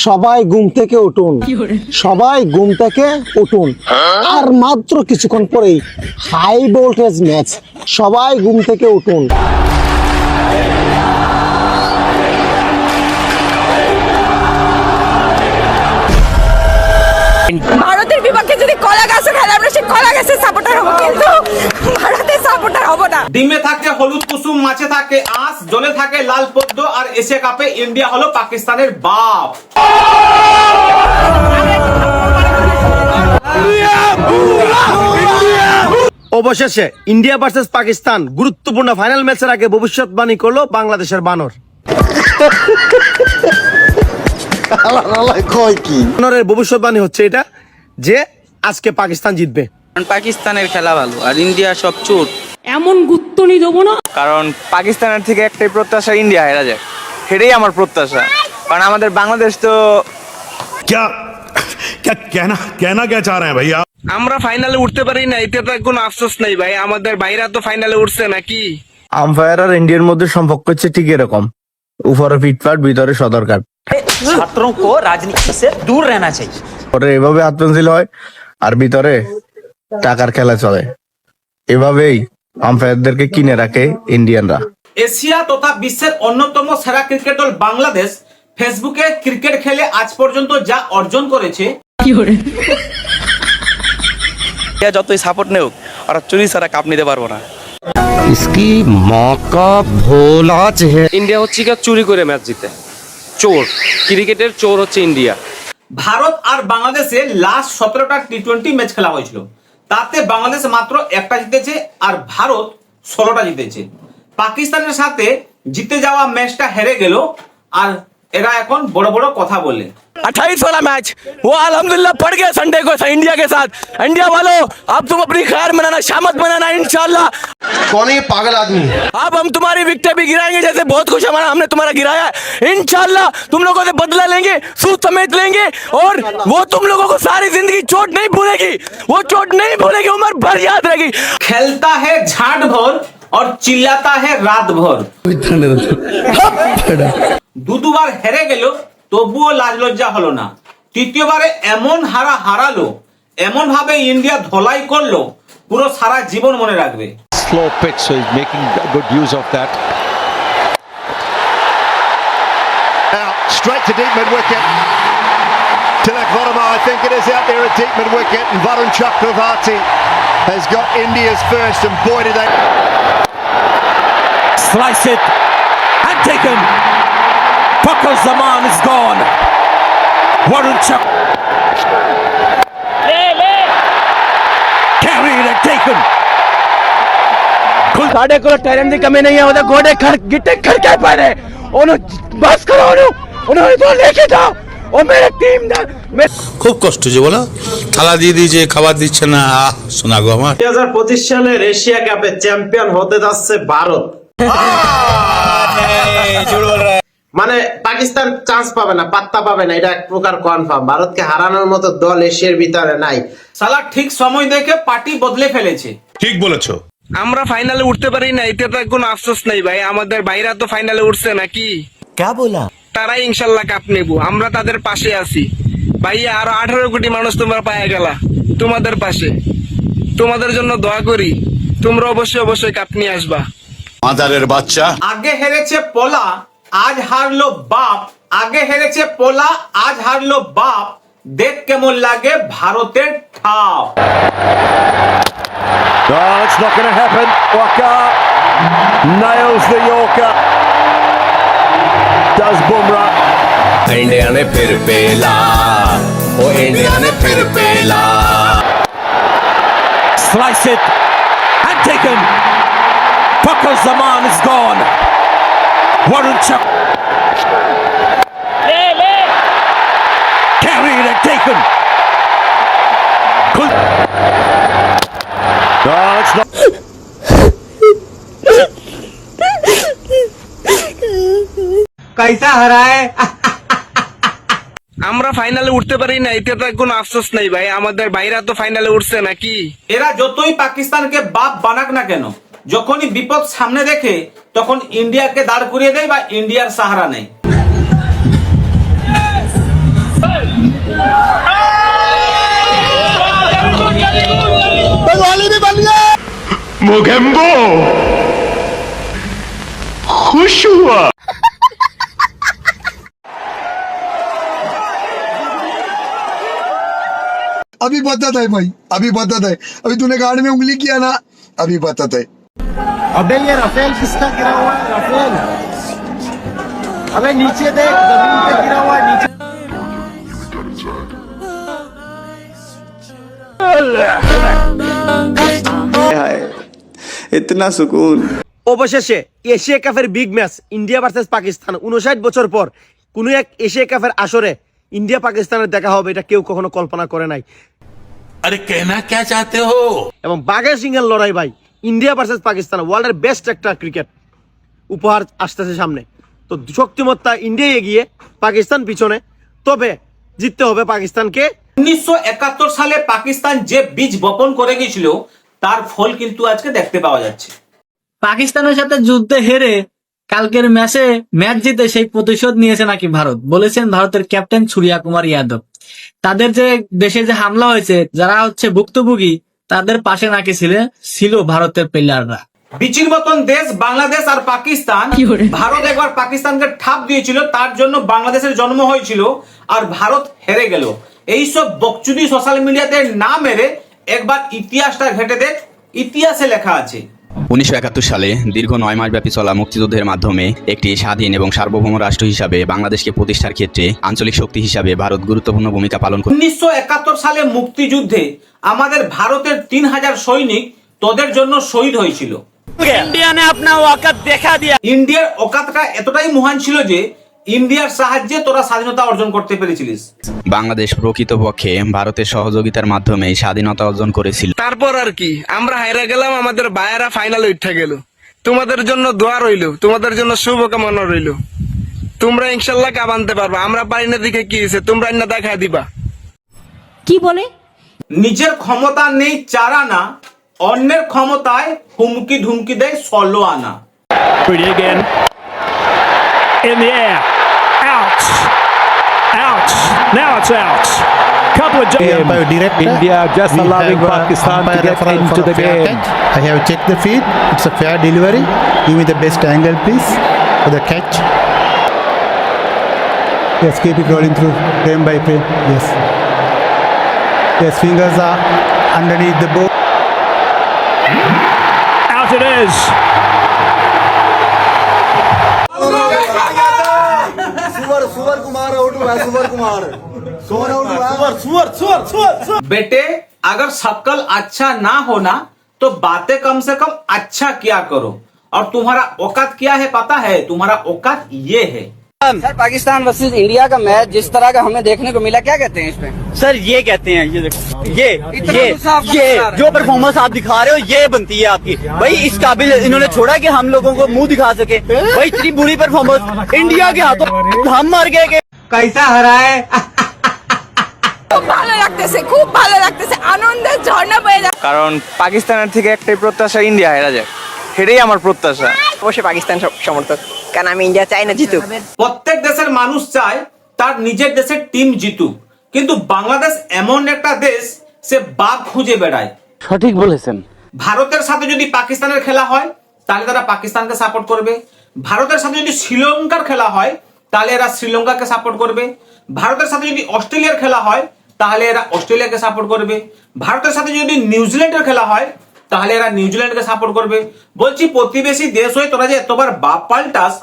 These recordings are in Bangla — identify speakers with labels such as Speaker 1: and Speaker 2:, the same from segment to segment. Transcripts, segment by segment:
Speaker 1: সবাই ঘুম থেকে উঠুন। সবাই ঘুম থেকে উঠুন। আর মাত্র কিছুক্ষণ পরেই হাই ভোল্টেজ ম্যাচ সবাই ঘুম থেকে উঠুন।
Speaker 2: ভারতের বিপক্ষে যদি কলা গাছে খেলে আমরা সেই কলা গাছের সাপোর্টার হব কিন্তু ভারতের সাপোর্টার হব না
Speaker 3: ডিমে থাকে হলুদ কুসুম মাছে থাকে আঁশ জলে থাকে লাল পদ্ম আর এশিয়া কাপে ইন্ডিয়া হলো পাকিস্তানের বাপ।
Speaker 4: অবশেষে ইন্ডিয়া ভার্সেস পাকিস্তান গুরুত্বপূর্ণ ফাইনাল ম্যাচের আগে ভবিষ্যৎবাণী করল বাংলাদেশের বানর।
Speaker 1: কি
Speaker 4: বানরের ভবিষ্যৎবাণী হচ্ছে এটা যে আজকে পাকিস্তান জিতবে।
Speaker 5: কারণ পাকিস্তানের খেলা ভালো আর ইন্ডিয়া সব চোট
Speaker 6: এমন গুত্তনি দেবো না
Speaker 5: কারণ পাকিস্তানের থেকে একটাই প্রত্যাশা ইন্ডিয়া হেরা যায় সেটাই আমার প্রত্যাশা কারণ আমাদের বাংলাদেশ তো
Speaker 7: क्या क्या कहना कहना क्या चाह रहे हैं भैया
Speaker 5: আমরা ফাইনালে উঠতে পারি না এতে তো কোনো আফসোস নেই ভাই আমাদের ভাইরা তো ফাইনালে উঠছে নাকি
Speaker 4: আম্পায়ার আর ইন্ডিয়ার মধ্যে সম্পর্ক হচ্ছে ঠিক এরকম উপরে ফিটফাট ভিতরে সদরকার
Speaker 8: छात्रों को राजनीति से दूर रहना चाहिए
Speaker 4: পরে এভাবে হাত পেন্সিল হয় আর ভিতরে টাকার খেলা চলে এভাবেই আম্পায়ারদেরকে কিনে রাখে ইন্ডিয়ানরা।
Speaker 3: এশিয়া তথা বিশ্বের অন্যতম সেরা ক্রিকেট দল বাংলাদেশ ফেসবুকে ক্রিকেট খেলে আজ পর্যন্ত যা অর্জন করেছে।
Speaker 5: যতই সাপোর্ট নেও ওরা চুরি ছাড়া কাপ নিতে পারব না।
Speaker 9: ইন্ডিয়া হচ্ছে কি চুরি করে ম্যাচ জিতে। চোর। ক্রিকেটের চোর হচ্ছে ইন্ডিয়া।
Speaker 3: ভারত আর বাংলাদেশে লাস্ট সতেরোটা টি টোয়েন্টি ম্যাচ খেলা হয়েছিল। তাতে বাংলাদেশ মাত্র একটা জিতেছে আর ভারত ষোলোটা জিতেছে পাকিস্তানের সাথে জিতে যাওয়া ম্যাচটা হেরে গেল আর এরা এখন বড় বড় কথা বলে
Speaker 5: अट्ठाईस वाला मैच वो अल्हम्दुलिल्लाह पड़ गया संडे को इंडिया के साथ इंडिया वालों अब तुम अपनी खैर मनाना शामत मनाना इंशाल्लाह
Speaker 4: कौन है पागल आदमी
Speaker 5: अब हम तुम्हारी विकेट भी गिराएंगे जैसे बहुत खुश हमारा हमने तुम्हारा गिराया है इंशाल्लाह तुम लोगों से बदला लेंगे सूद समेत लेंगे और वो तुम लोगों को सारी जिंदगी चोट नहीं भूलेगी वो चोट नहीं भूलेगी उम्र भर याद रहेगी
Speaker 3: खेलता है झाट भर और चिल्लाता है रात भर দু দুবার হেরে গেল তবুও লাজ লজ্জা হলো না তৃতীয়বারে এমন হারা হারালো এমন ভাবে ইন্ডিয়া ধলাই করলো পুরো সারা জীবন মনে রাখবে
Speaker 10: slow pitch, so he's making good use of that.
Speaker 7: Out straight to deep mid wicket. Tilak Varma, I think it is out there at deep mid wicket, and Varun Chakravarti has got India's first, and boy did they.
Speaker 5: Slice it and taken. Fakr Zaman is gone. Warren Chuck. Carried and taken. ਸਾਡੇ ਕੋਲ ਟੈਲੈਂਟ ਦੀ ਕਮੀ ਨਹੀਂ ਹੈ ਉਹਦੇ ਗੋਡੇ ਖੜ ਗਿੱਟੇ ਖੜਕੇ ਪਏ ਨੇ ਉਹਨੂੰ ਬਸ ਕਰੋ ਉਹਨੂੰ ਉਹਨੂੰ ਇਧਰ ਲੈ ਕੇ ਜਾਓ ਉਹ ਮੇਰੇ ਟੀਮ ਦਾ ਮੈਂ
Speaker 10: খুব কষ্ট যে বলো থালা দিয়ে দিয়েছে খাবার দিচ্ছে না আহ শোনা গো আমার
Speaker 4: দুই হাজার পঁচিশ সালের এশিয়া কাপে চ্যাম্পিয়ন হতে যাচ্ছে ভারত মানে পাকিস্তান চান্স পাবে না পাত্তা পাবে না এটা এক প্রকার কনফার্ম ভারতকে হারানোর মতো দল এশিয়ার ভিতরে নাই
Speaker 3: সালা ঠিক সময় দেখে পার্টি বদলে ফেলেছে
Speaker 7: ঠিক বলেছো
Speaker 5: আমরা ফাইনালে উঠতে পারি না এতে তো কোনো আফসোস নাই ভাই। আমাদের ভাইরা তো ফাইনালে উঠছে নাকি?
Speaker 8: কা বলা
Speaker 5: তারাই ইনশাল্লাহ কাপ নেব। আমরা তাদের পাশে আছি। ভাইয়া আরও আঠারো কোটি মানুষ তোমরা পায়ে গেলা। তোমাদের পাশে। তোমাদের জন্য দোয়া করি। তোমরা অবশ্যই অবশ্যই কাপ নিয়ে আসবা।
Speaker 7: মাদারের বাচ্চা।
Speaker 3: আগে হেরেছে পোলা আজ হারলো বাপ। আগে হেরেছে পোলা আজ হারলো বাপ। দেখ কেমন লাগে ভারতের ঠাপ
Speaker 7: Oh, it's not going to happen. Waka nails the Yorker. Does Bumrah.
Speaker 10: India ने फिर पेला ओ इंडिया ने फिर पेला
Speaker 5: Slice it and taken. Fakr Zaman is gone. Warren Chuck. Carried and taken. Good.
Speaker 7: Oh, it's not.
Speaker 5: আমরা ফাইনালে উঠতে পারি না এতে তো কোনো আফসোস নাই ভাই। আমাদের ভাইরা তো ফাইনালে উঠছে নাকি?
Speaker 3: এরা যতই পাকিস্তানকে বাপ বানাক না কেন যখনই বিপদ সামনে দেখে তখন ইন্ডিয়াকে দাঁড় করিয়ে দেয় বা ইন্ডিয়ার সাহারা নেয়।
Speaker 11: अभी बदत है भाई अभी बदत है। अभी तूने गाड़ में उंगली किया ना अभी बदत है।
Speaker 1: अबे ये राफेल किसका गिरा हुआ है राफेल? अबे नीचे देख ज़मीन पे गिरा हुआ है नीचे।
Speaker 4: ইতনা সুকুন
Speaker 5: অবশেষে এশিয়া কাপের big match India versus Pakistan. উনষাট বছর পর কোনো এক এশিয়া কাপের আসরে ইন্ডিয়া পাকিস্তানের দেখা হবে এটা কেউ কখনো কল্পনা করে নাই।
Speaker 10: আরে কেনা কে চাতে হো?
Speaker 5: এবং বাঘে সিং এর লড়াই ভাই ইন্ডিয়া ভার্সেস পাকিস্তান ওয়ার্ল্ডের বেস্ট একটা ক্রিকেট। উপহার আসতেছে সামনে। তো শক্তিমত্তা ইন্ডিয়া এগিয়ে পাকিস্তান পিছনে। তবে জিততে হবে পাকিস্তানকে।
Speaker 3: উনিশশো একাত্তর সালে পাকিস্তান যে বীজ বপন করে গেছিল তার ফল কিন্তু আজকে দেখতে পাওয়া যাচ্ছে।
Speaker 8: পাকিস্তানের সাথে যুদ্ধে হেরে কালকের ম্যাচে ম্যাচ জিতে সেই প্রতিশোধ নিয়েছে নাকি ভারত? বলেছেন ভারতের ক্যাপ্টেন সূর্যা কুমার যাদব তাদের যে দেশে যে হামলা হয়েছে যারা হচ্ছে ভুক্তভোগী তাদের পাশে নাকি ছিল ছিল ভারতের প্লেয়াররা।
Speaker 3: বিচির মতন দেশ বাংলাদেশ আর পাকিস্তান ভারত একবার পাকিস্তানকে ঠাপ দিয়েছিল তার জন্য বাংলাদেশের জন্ম হয়েছিল আর ভারত হেরে গেল। এইসব বকচুদি সোশ্যাল মিডিয়াতে না মেরে একবার ইতিহাসটা ঘেটে দেখ ইতিহাসে লেখা আছে।
Speaker 12: উনিশশো একাত্তর সালে দীর্ঘ নয় মাসব্যাপী চলা মুক্তিযুদ্ধের মাধ্যমে একটি স্বাধীন এবং সার্বভৌম রাষ্ট্র হিসাবে বাংলাদেশকে প্রতিষ্ঠার ক্ষেত্রে আঞ্চলিক শক্তি হিসাবে ভারত গুরুত্বপূর্ণ ভূমিকা পালন করে
Speaker 3: উনিশশো একাত্তর সালে মুক্তিযুদ্ধে আমাদের ভারতের তিন হাজার সৈনিক তোদের জন্য শহীদ হয়েছিল।
Speaker 5: ইন্ডিয়া নে আপনা ওয়াকাত দেখা দিয়া
Speaker 3: ইন্ডিয়ার অকাতটা এতটাই মহান ছিল যে ইন্ডিয়ার সাহায্যে তোরা স্বাধীনতা অর্জন করতে পেরেছিলিস।
Speaker 12: বাংলাদেশ প্রকৃতপক্ষে ভারতের সহযোগিতার মাধ্যমে স্বাধীনতা অর্জন করেছিল।
Speaker 9: তারপর আর কি আমরা হাইরা গেলাম আমাদের বায়েরা ফাইনাল উঠে গেল। তোমাদের জন্য দোয়া রইল তোমাদের জন্য শুভকামনা রইল। তোমরা ইনশাল্লাহ কাপ আনতে পারবা আমরা পারি না দেখে কি হয়েছে তোমরা না দেখা দিবা।
Speaker 6: কি বলে?
Speaker 3: নিজের ক্ষমতা নেই চার আনা অন্যের ক্ষমতায় হুমকি ধুমকি দেয় ষোলো আনা।
Speaker 5: Again. In the air. Now it's out couple of
Speaker 1: India just allowing uh, Pakistan to get into the game.
Speaker 11: I have checked the feed. It's a fair delivery. Give me the best angle, please, for the catch. Yes, keep it rolling through frame by frame. Yes. Yes, fingers are underneath the ball.
Speaker 5: out it is
Speaker 3: बेटे अगर शक्ल अच्छा ना होना तो बातें कम से कम अच्छा क्या करो। और तुम्हारा औकात क्या है पता है? तुम्हारा औकात ये है।
Speaker 8: सर पाकिस्तान वर्सेस इंडिया का मैच जिस तरह का हमें देखने को मिला क्या कहते हैं इसमें सर ये कहते हैं ये देखो ये ये ये जो परफॉर्मेंस आप दिखा रहे हो ये बनती है आपकी भाई इस काबिल इन्होंने छोड़ा कि हम लोगों को मुंह दिखा सके भाई इतनी बुरी परफॉर्मेंस इंडिया के हाथों हम मर गए के कैसा हरा है
Speaker 2: খুব ভালো লাগতেছে খুব ভালো লাগতেছে আনন্দের ঝর্ণা বয়ে যাচ্ছে
Speaker 9: কারণ পাকিস্তানের থেকে একটাই প্রত্যাশা ইন্ডিয়া হেরা যায় সেটাই আমার প্রত্যাশা
Speaker 8: অবশ্যই পাকিস্তান সমর্থক কারণ আমি ইন্ডিয়া চাই না জিতুক।
Speaker 3: প্রত্যেক দেশের মানুষ চায় তার নিজের দেশের টিম জিতুক। কিন্তু বাংলাদেশ এমন একটা দেশ সে বাপ খুঁজে বেড়ায়।
Speaker 8: সঠিক বলেছেন।
Speaker 3: ভারতের সাথে যদি পাকিস্তানের খেলা হয় তাহলে তারা পাকিস্তানকে সাপোর্ট করবে। ভারতের সাথে যদি শ্রীলঙ্কার খেলা হয় তাহলে এরা শ্রীলঙ্কাকে সাপোর্ট করবে। ভারতের সাথে যদি অস্ট্রেলিয়ার খেলা হয় তাহলে এরা অস্ট্রেলিয়াকে সাপোর্ট করবে। ভারতের সাথে যদি নিউজিল্যান্ডের খেলা হয় তাহলে এরা নিউজিল্যান্ডকে সাপোর্ট করবে। বলছি প্রতিবেশী দেশ হয়ে তোরা যে এতবার বাপ পাল্টাস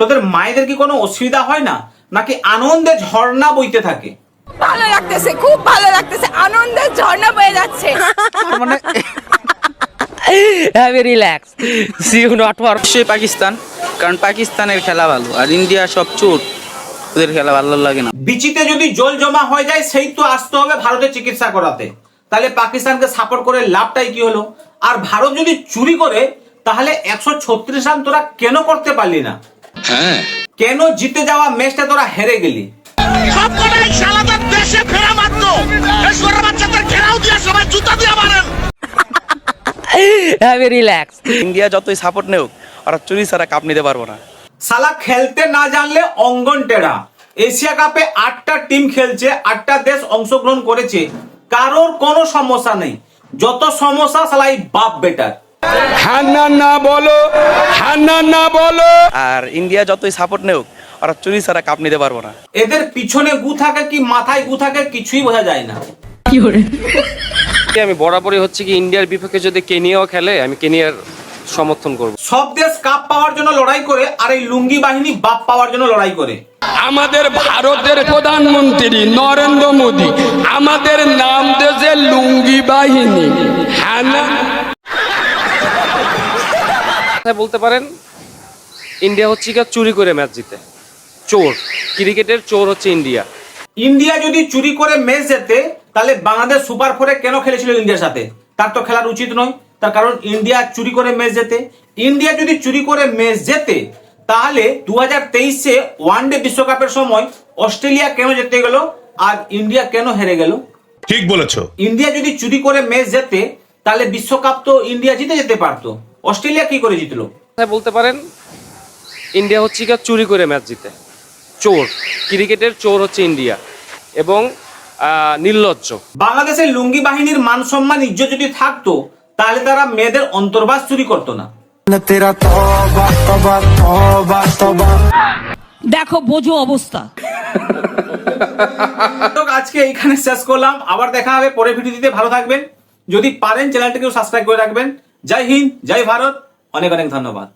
Speaker 3: তোদের মায়েদের কি কোনো অসুবিধা হয় না? নাকি আনন্দে ঝর্ণা বইতে থাকে?
Speaker 2: ভালো লাগতেছে খুব ভালো লাগতেছে আনন্দের ঝর্ণা বয়ে যাচ্ছে।
Speaker 8: Relax see you not for Pakistan কারণ পাকিস্তানের খেলা ভালো আর ইন্ডিয়া সব চোট ওদের খেলা ভালো লাগে না।
Speaker 3: বিচিতে যদি জল জমা হয়ে যায় সেই তো আসতে হবে ভারতে চিকিৎসা করাতে। তাহলে পাকিস্তানকে সাপোর্ট করে লাভটাই কি হলো? আর ভারত যদি চুরি করে তাহলে একশো ছত্রিশ রান তোরা কেন করতে পারলি না? কেন জিতে যাওয়া ম্যাচটা তোরা হেরে গেলি?
Speaker 8: রিল্যাক্স ইন্ডিয়া যতই সাপোর্ট নেও ওরা চুরি ছাড়া কাপ নিতে পারব না।
Speaker 3: সালা খেলতে না জানলে অঙ্গন টেড়া এশিয়া কাপে আটটা টিম খেলছে আটটা দেশ অংশগ্রহণ করেছে। কারোর কোনো সমস্যা নেই। যত সমস্যা সালাই বাপ বেটার।
Speaker 9: হান্না না বলো হান্না না বলো।
Speaker 5: আর ইন্ডিয়া যতই সাপোর্ট নেউক ওরা চুরি ছাড়া কাপ নিতে পারব না।
Speaker 3: এদের পিছনে গু থাকে কি মাথায় গু থাকে কিছুই বোঝা যায় না।
Speaker 5: কি আমি বরাবরই হচ্ছে কি ইন্ডিয়ার বিপক্ষে যদি কেনিয়াও খেলে আমি কেনিয়ার সমর্থন করব।
Speaker 3: সব দেশ কাপ পাওয়ার জন্য লড়াই করে আর এই লুঙ্গি বাহিনী বাপ পাওয়ার জন্য লড়াই করে।
Speaker 9: আমাদের ভারতের প্রধানমন্ত্রী নরেন্দ্র মোদী আমাদের নাম দেশে লুঙ্গি বাহিনী হ্যাঁ না? বলতে পারেন ইন্ডিয়া হচ্ছে কি চুরি করে ম্যাচ জিতে। চোর ক্রিকেটের চোর হচ্ছে ইন্ডিয়া।
Speaker 3: ইন্ডিয়া যদি চুরি করে ম্যাচ জেতে তাহলে বাংলাদেশ সুপার ফোরে কেন খেলেছিল ইন্ডিয়ার সাথে? তার তো খেলার উচিত নয়। তার কারণ ইন্ডিয়া চুরি করে ম্যাচ জেতে। ইন্ডিয়া যদি চুরি করে ম্যাচ জেতে তাহলে দু হাজার তেইশে ওয়ান ডে বিশ্বকাপের সময় অস্ট্রেলিয়া কেন জিতে গেল আর ইন্ডিয়া কেন হেরে গেল?
Speaker 10: ঠিক বলেছ।
Speaker 3: ইন্ডিয়া যদি চুরি করে ম্যাচ জেতে তাহলে বিশ্বকাপ তো ইন্ডিয়া জিতে যেতে পারতো। অস্ট্রেলিয়া কি করে জিতলো?
Speaker 5: বলতে পারেন ইন্ডিয়া হচ্ছে কি চুরি করে ম্যাচ জিতে। চোর ক্রিকেটের চোর হচ্ছে ইন্ডিয়া এবং আহ, নির্লজ্জ।
Speaker 3: বাংলাদেশের লুঙ্গি বাহিনীর মান সম্মান ইজ্জত যদি থাকতো তাহলে তারা মেয়েদের অন্তর্বাস চুরি করতো না।
Speaker 6: দেখো বোঝো অবস্থা।
Speaker 3: আজকে এইখানে শেষ করলাম। আবার দেখা হবে পরের ভিডিওতে ভালো থাকবেন। যদি পারেন চ্যানেলটিকেও সাবস্ক্রাইব করে রাখবেন। জয় হিন্দ জয় ভারত। অনেক অনেক ধন্যবাদ।